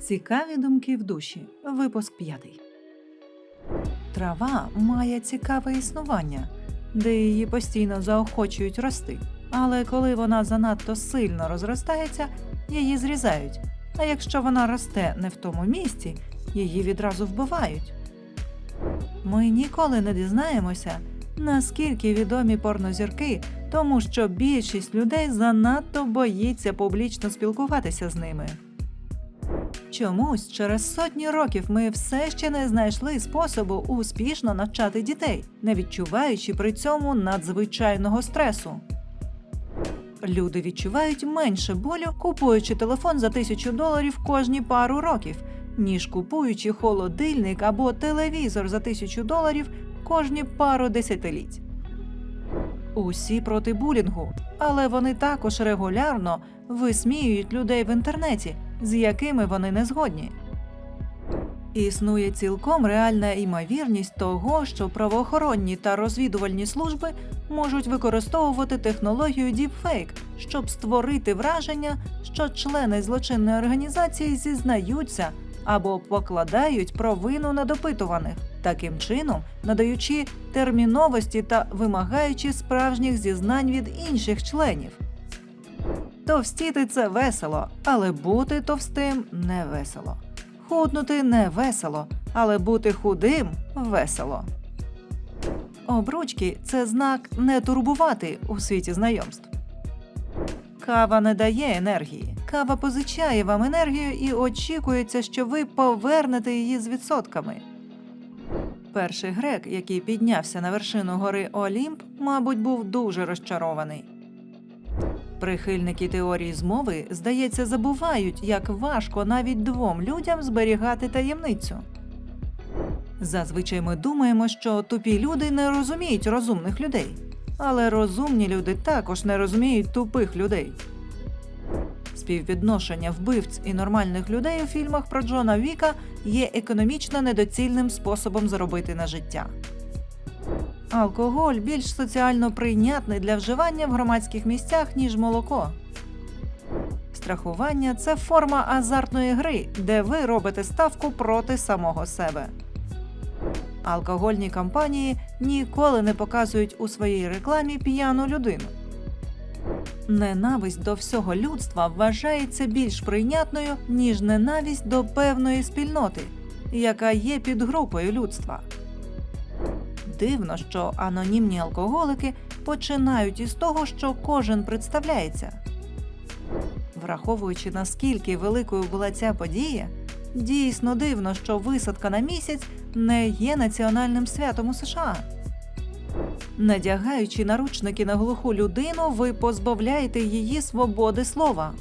Цікаві думки в душі. Випуск п'ятий. Трава має цікаве існування, де її постійно заохочують рости. Але коли вона занадто сильно розростається, її зрізають. А якщо вона росте не в тому місці, її відразу вбивають. Ми ніколи не дізнаємося, наскільки відомі порнозірки, тому що більшість людей занадто боїться публічно спілкуватися з ними. Чомусь через сотні років ми все ще не знайшли способу успішно навчати дітей, не відчуваючи при цьому надзвичайного стресу. Люди відчувають менше болю, купуючи телефон за тисячу доларів кожні пару років, ніж купуючи холодильник або телевізор за тисячу доларів кожні пару десятиліть. Усі проти булінгу, але вони також регулярно висміюють людей в інтернеті, з якими вони не згодні. Існує цілком реальна ймовірність того, що правоохоронні та розвідувальні служби можуть використовувати технологію Deepfake, щоб створити враження, що члени злочинної організації зізнаються або покладають провину на допитуваних, таким чином надаючи терміновості та вимагаючи справжніх зізнань від інших членів. Товстіти це весело, але бути товстим не весело. Худнути не весело, але бути худим весело. Обручки це знак не турбувати у світі знайомств. Кава не дає енергії. Кава позичає вам енергію і очікується, що ви повернете її з відсотками. Перший грек, який піднявся на вершину гори Олімп, мабуть, був дуже розчарований. Прихильники теорії змови, здається, забувають, як важко навіть двом людям зберігати таємницю. Зазвичай ми думаємо, що тупі люди не розуміють розумних людей, але розумні люди також не розуміють тупих людей. Співвідношення вбивць і нормальних людей у фільмах про Джона Віка є економічно недоцільним способом заробити на життя. Алкоголь більш соціально прийнятний для вживання в громадських місцях, ніж молоко. Страхування це форма азартної гри, де ви робите ставку проти самого себе. Алкогольні компанії ніколи не показують у своїй рекламі п'яну людину. Ненависть до всього людства вважається більш прийнятною, ніж ненависть до певної спільноти, яка є підгрупою людства. Дивно, що анонімні алкоголики починають із того, що кожен представляється. Враховуючи наскільки великою була ця подія, дійсно дивно, що висадка на місяць не є національним святом у США. Надягаючи наручники на глуху людину, ви позбавляєте її свободи слова.